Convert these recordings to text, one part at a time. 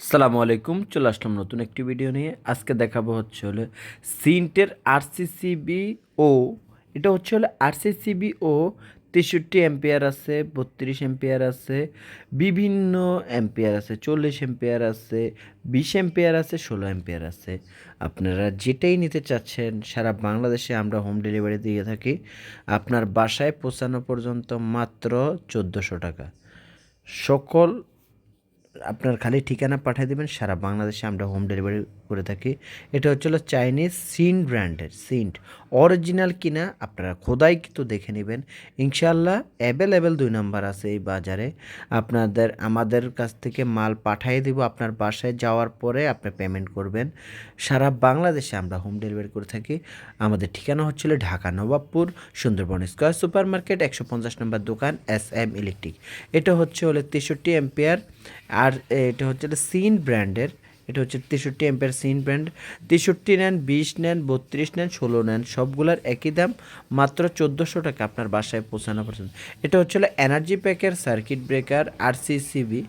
সালামু আলাইকুম, চলে আসলাম নতুন একটি ভিডিও নিয়ে। আজকে দেখাবো হচ্ছে হলো সিন্টের আরসিসিবি ও এটা হচ্ছে হলো আরসিসিবি ও তেষট্টি এম্পিয়ার আছে, বত্রিশ এম্পিয়ার আছে, বিভিন্ন এম্পিয়ার আছে, চল্লিশ এম্পিয়ার আছে, বিশ এম্পিয়ার আছে, ষোলো এম্পিয়ার আছে। আপনারা যেটাই নিতে চাচ্ছেন, সারা বাংলাদেশে আমরা হোম ডেলিভারি দিয়ে থাকি। আপনার বাসায় পৌঁছানো পর্যন্ত মাত্র চোদ্দোশো টাকা। সকল আপনার খালি ঠিকানা পাঠিয়ে দেবেন, সারা বাংলাদেশে আমরা হোম ডেলিভারি করে থাকি। এটা হচ্ছিল চাইনিজ সিন্ট ব্র্যান্ডের সিন্ট অরিজিনাল কিনা আপনারা খোদাই কিন্তু দেখে নেবেন। ইনশাল্লাহ অ্যাভেলেবেল দুই নাম্বার আছে এই বাজারে। আপনাদের, আমাদের কাছ থেকে মাল পাঠিয়ে দিব, আপনার বাসায় যাওয়ার পরে আপনি পেমেন্ট করবেন। সারা বাংলাদেশে আমরা হোম ডেলিভারি করে থাকি। আমাদের ঠিকানা হচ্ছিল Dhaka Nawabpur, Sundarban square super market একশো পঞ্চাশ নম্বর দোকান এস এম ইলেকট্রিক এটা হচ্ছে হলে তেষট্টি এম্পিয়ার আর এটা হচ্ছে সিন ব্র্যান্ডের, এটা হচ্ছে তেষট্টি এম্পের সিন ব্র্যান্ড। তেষট্টি নেন, বিশ নেন, বত্রিশ নেন, ষোলো নেন, সবগুলোর একই দাম, মাত্র চোদ্দোশো টাকা আপনার বাসায় পৌঁছানো পর্যন্ত এটা হচ্ছে এনার্জি প্যাকের সার্কিট ব্রেকার আরসিসিবি।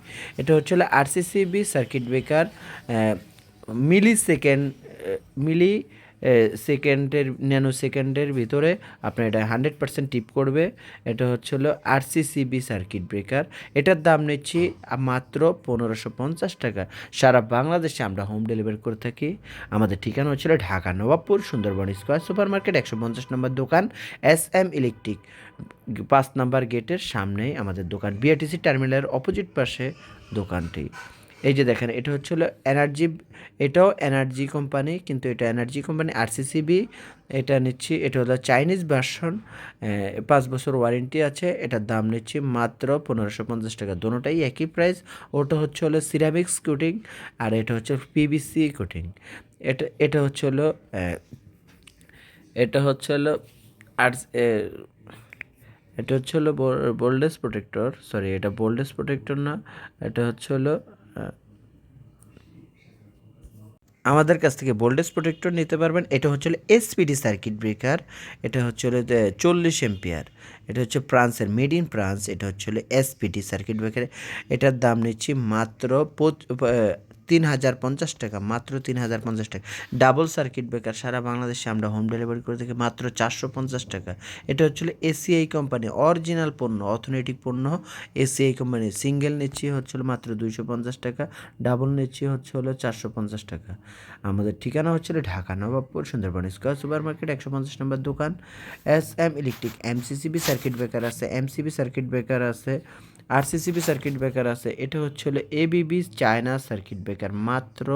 এটা হচ্ছে RCCB circuit breaker millisecond মিলি সেকেন্ডের ন্যানো সেকেন্ডের ভিতরে আপনার এটা হান্ড্রেড পার্সেন্ট টিপ করবে। এটা হচ্ছে হলো আরসিসিবি সার্কিট ব্রেকার এটার দাম নিচ্ছি মাত্র পনেরোশো পঞ্চাশ টাকা। সারা বাংলাদেশে আমরা হোম ডেলিভারি করে থাকি। আমাদের ঠিকানা হচ্ছিল Dhaka Nawabpur, Sundarban square super market একশো পঞ্চাশ নম্বর দোকান এস এম ইলেকট্রিক পাঁচ নাম্বার গেটের সামনেই আমাদের দোকান বিআরটিসি টার্মিনালের অপোজিট পাশে দোকানটি। এই যে দেখেন, এটা হচ্ছে হলো এনার্জি এটাও এনার্জি কোম্পানি কিন্তু এটা এনার্জি কোম্পানি আরসিসিবি এটা নিচ্ছি, এটা হলো চাইনিজ ভার্সন পাঁচ বছর ওয়ারেন্টি আছে, এটার দাম নিচ্ছি মাত্র পনেরোশো পঞ্চাশ টাকা। দোনোটাই একই প্রাইস ওটা হচ্ছে হলো সিরামিক্স কোটিং আর এটা হচ্ছে পিবিসি কোটিং এটা এটা হচ্ছে হলো এটা হচ্ছে হলো আর এটা হচ্ছে হলো বোল্ডেস প্রোটেক্টর সরি এটা বোল্ডেস প্রোটেক্টর না, এটা হচ্ছে হলো আমাদের কাছ থেকে ভোল্টেজ প্রোটেক্টর নিতে পারবেন। এটা হচ্ছে এসপিডি সার্কিট ব্রেকার এটা হচ্ছে চল্লিশ এম্পিয়ার এটা হচ্ছে ফ্রান্সের মেড ইন ফ্রান্স এটা হচ্ছে এসপিডি সার্কিট ব্রেকার এটার দাম নিচ্ছি মাত্র তিন হাজার পঞ্চাশ টাকা, মাত্র তিন হাজার পঞ্চাশ টাকা। ডাবল সার্কিট ব্রেকার সারা বাংলাদেশে আমরা হোম ডেলিভারি করে থাকি মাত্র চারশো পঞ্চাশ টাকা। এটা হচ্ছে এসিআই কোম্পানি অরিজিনাল পণ্য, অর্থনৈতিক পণ্য। এসিআই কোম্পানি সিঙ্গেল নিচ্ছি হচ্ছিল মাত্র দুইশো পঞ্চাশ টাকা ডাবল নিচ্ছি হচ্ছে হলো চারশো পঞ্চাশ টাকা। আমাদের ঠিকানা হচ্ছিল Dhaka Nawabpur, Sundarban square super market একশো পঞ্চাশ নম্বর দোকান। S M electric MCCB circuit breaker আছে এমসিবি সার্কিট ব্রেকার আছে আরসিসিবি সার্কিট ব্রেকার আছে। এটা হচ্ছে হলো এবিবি চায়না সার্কিট ব্রেকার মাত্র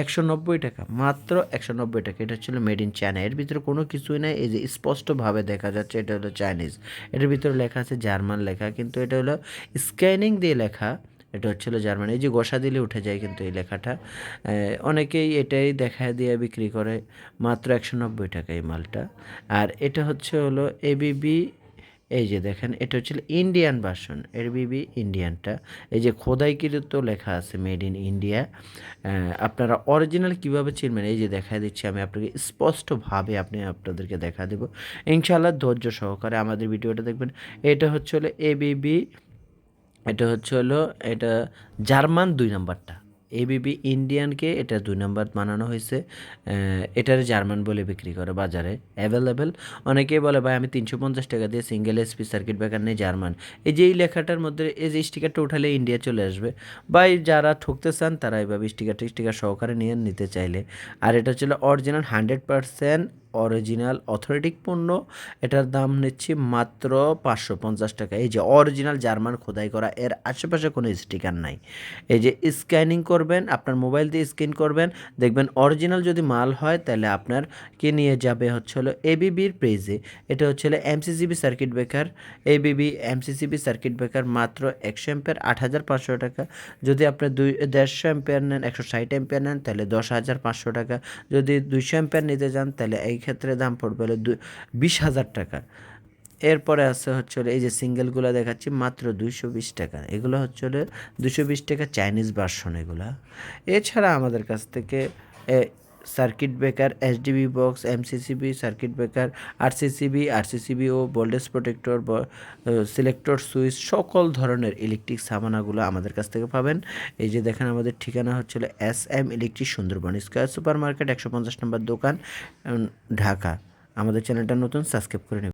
একশো নব্বই টাকা, মাত্র একশো নব্বই টাকা। এটা হচ্ছিল মেড ইন চায়না এর ভিতরে কোনো কিছুই নাই। এই যে স্পষ্টভাবে দেখা যাচ্ছে, এটা হলো চাইনিজ এটার ভিতরে লেখা আছে জার্মান লেখা, কিন্তু এটা হলো স্ক্যানিং দিয়ে লেখা। এটা হচ্ছিল জার্মান। এই যে গোসা দিলে উঠে যায় কিন্তু এই লেখাটা। অনেকেই এটাই দেখা দিয়ে বিক্রি করে। মাত্র একশো নব্বই টাকা এই মালটা। আর এটা হচ্ছে হলো এবিবি এই যে দেখেন, এটা হচ্ছে ইন্ডিয়ান ভার্সন এর বিবি ইন্ডিয়ানটা এই যে খোদাইকৃত লেখা আছে মেড ইন ইন্ডিয়া আপনারা অরিজিনাল কীভাবে চিনবেন? এই যে দেখা দিচ্ছি, আমি আপনাকে স্পষ্টভাবে আপনি আপনাদেরকে দেখা দেব। ইনশাআল্লাহ ধৈর্য সহকারে আমাদের ভিডিওটা দেখবেন। এটা হচ্ছে হলো এ এবিবি এটা হচ্ছে হলো এটা জার্মান দুই নাম্বারটা। এবিবি ইন্ডিয়ানকে এটা দুই নম্বর বানানো হয়েছে এটার জার্মান বলে বিক্রি করে বাজারে অ্যাভেলেবেল অনেকেই বলে, ভাই, আমি তিনশো পঞ্চাশ টাকা দিয়ে সিঙ্গেল এসপি সার্কিট ব্রেকার নেই জার্মান। এই যে এই লেখাটার মধ্যে, এই যে স্টিকারটা উঠালে ইন্ডিয়া চলে আসবে। বা যারা ঠকতে চান, তারা স্টিকার স্টিকার সহকারে নিয়ে নিতে চাইলে। আর এটা ছিল original hundred percent original authentic পণ্য। এটার দাম নিচ্ছি মাত্র পাঁচশো পঞ্চাশ টাকা। এই যে অরিজিনাল জার্মান খোদাই করা, এর আশেপাশে কোনো স্টিকার নাই। এই যে স্ক্যানিং করবেন, আপনার মোবাইল দিয়ে স্ক্যান করবেন, দেখবেন অরিজিনাল যদি মাল হয়, তাহলে আপনার কে নিয়ে যাবে হচ্ছে হলো এবিবির প্রেজে এটা হচ্ছে হলো MCCB circuit breaker ABB MCCB circuit breaker মাত্র একশো এম্পের আট হাজার পাঁচশো টাকা। যদি আপনি দুই, দেড়শো এম্পেয়ার নেন, একশো ষাট এম্পেয়ার নেন, তাহলে দশ হাজার পাঁচশো টাকা। যদি দুইশো এম্পেয়ার নিতে যান তাহলে এই ক্ষেত্রে দাম পড়বে হলো বিশ হাজার টাকা। এরপরে আছে হচ্ছে এই যে সিঙ্গেলগুলো দেখাচ্ছি, মাত্র দুইশো বিশ টাকা। এগুলো হচ্ছে দুশো বিশ টাকা চাইনিজ ভার্সন এগুলো। এছাড়া আমাদের কাছ থেকে circuit breaker SDB box MCCB circuit breaker RCCB RCCB ও ভোল্টেজ প্রোটেক্টর সিলেক্টর সুইচ সকল ধরনের ইলেকট্রিক সামানাগুলো আমাদের কাছ থেকে পাবেন। এই যে দেখেন আমাদের ঠিকানা হচ্ছিল S M electric Sundarban square super market একশো পঞ্চাশ নম্বর দোকান ঢাকা। আমাদের চ্যানেলটা নতুন, সাবস্ক্রাইব করে নেবেন।